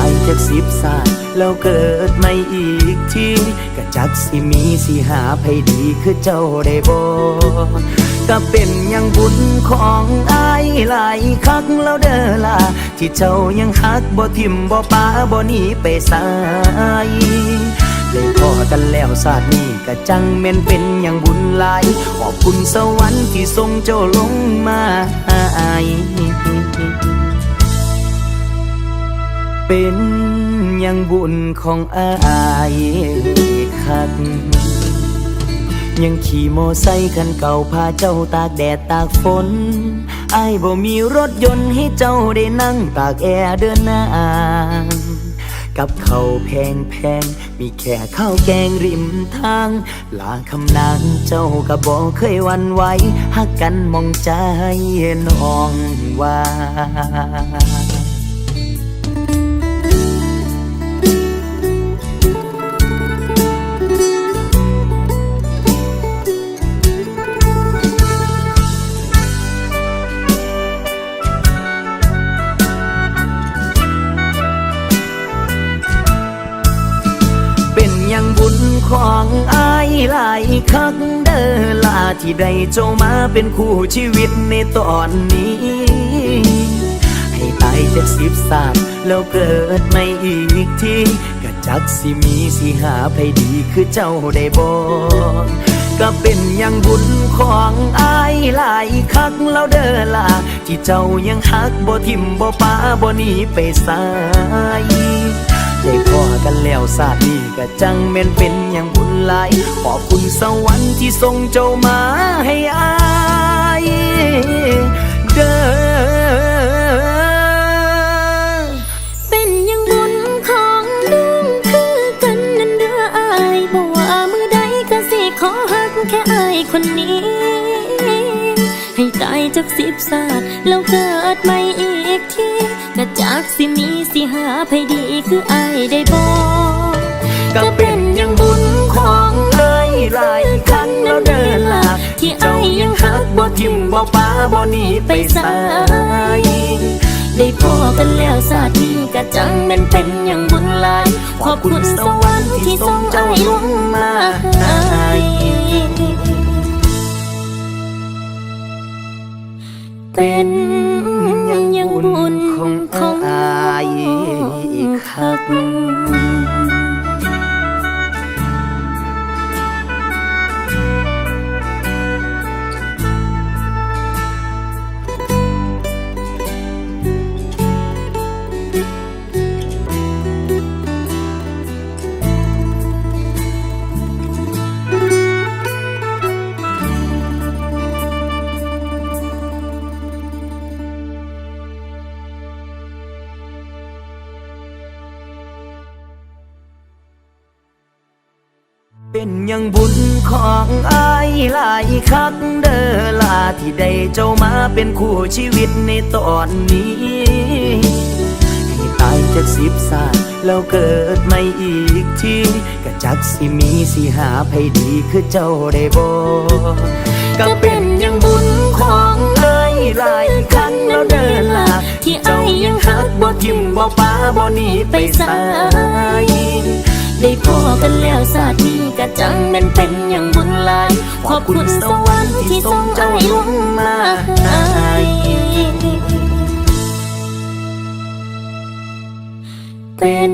ายจากสิบศาสตร์แล้วเกิดไม่อีกทีก็จักสิมีสิหาไผดีคือเจ้าได้บ่ก็เป็นอยังบุญของอายหลายคักแล้วเด้อล่ะที่เจ้ายังฮักบ่ทิมบ่ปาบ่หนีไปสายเลยพอกันแล้วศาสตร์นี้ก็จังแม่นเป็นอย่างบุญหลายขอบคุณสวรรค์ที่ทรงเจ้าลงมาหาอาย เป็นย่างบุญของอายคัก ยังขี่โมอไซค์คันเก่าพาเจ้าตากแดดตากฝนไอ้ายบ่มีรถยนต์ให้เจ้าได้นั่งตากแอร์เดินหน้ากับเขาแพงแพง มีแค่ข้าวแกงริมทาง ลาคำนางเจ้าก็บอกเคยวันไหวหักกันมองใจน้องว่า ของอายหลายคักเด้อลาที่ได้เจ้ามาเป็นคู่ชีวิตในตอนนี้ ให้ตายจากสิบศาสตร์แล้วเกิดไม่อีกทีก็จักสิมีสิหาไผดีคือเจ้าได้บ่ก็เป็นอย่างบุญของอายหลายคักแล้วเด้อล่ะที่เจ้ายังฮักบ่ทิมบ่ป้าบ่หนีไปสายได้พ วศาสตร์นี้ก็จังแม่นเป็นอย่างบุญหลาย ขอบคุณสวรรค์ที่ส่งเจ้ามาให้อายเด้อเป็นอยังบุญของน้องคือกันนั่นเด้ออายบอกว่ามือใดก็สิขอหักแค่อายคนนี้ ให้ตายจากสิบศาสตร์แล้วเกิดใหม่อีก ทีก็จากสิมีสิหาไผดีคืออายได้บอกก็เป็นอย่างบุญของเอ้ยหลายครั้งแล้วเด้อล่ะที่เจ้ายังฮักบ่ทิมบ่ป้าบ่หนีไปสายได้พอกันแล้วศาสตร์นี้ก็จังแมันเป็นอย่างบุญหลาย ขอบคุณสวรรค์ที่ทรงใจลงมาให้เป็น ยังบุญของอายคัก เป็นย่างบุญของอายหลายคักเด้อลาที่ได้เจ้ามาเป็นคู่ชีวิตในตอนนี้ให้ตายจากสิบศาสตร์แล้วเกิดไม่อีกทีก็จักสิมีสิหาไผดีคือเจ้าได้บ่ก็เป็นย่างบุญของอายหลายครั้งแล้วเด้อล่ะที่เจ้าอายยังงฮัหักบ่ทิมบ่ป้าบ่หนีไปสาย ได้พอกันแล้วศาสตร์นี้ก็จังมันเป็นอย่างบุญลายขอบคุณสวรรค์ที่ทรงใจลงมาให้เป็น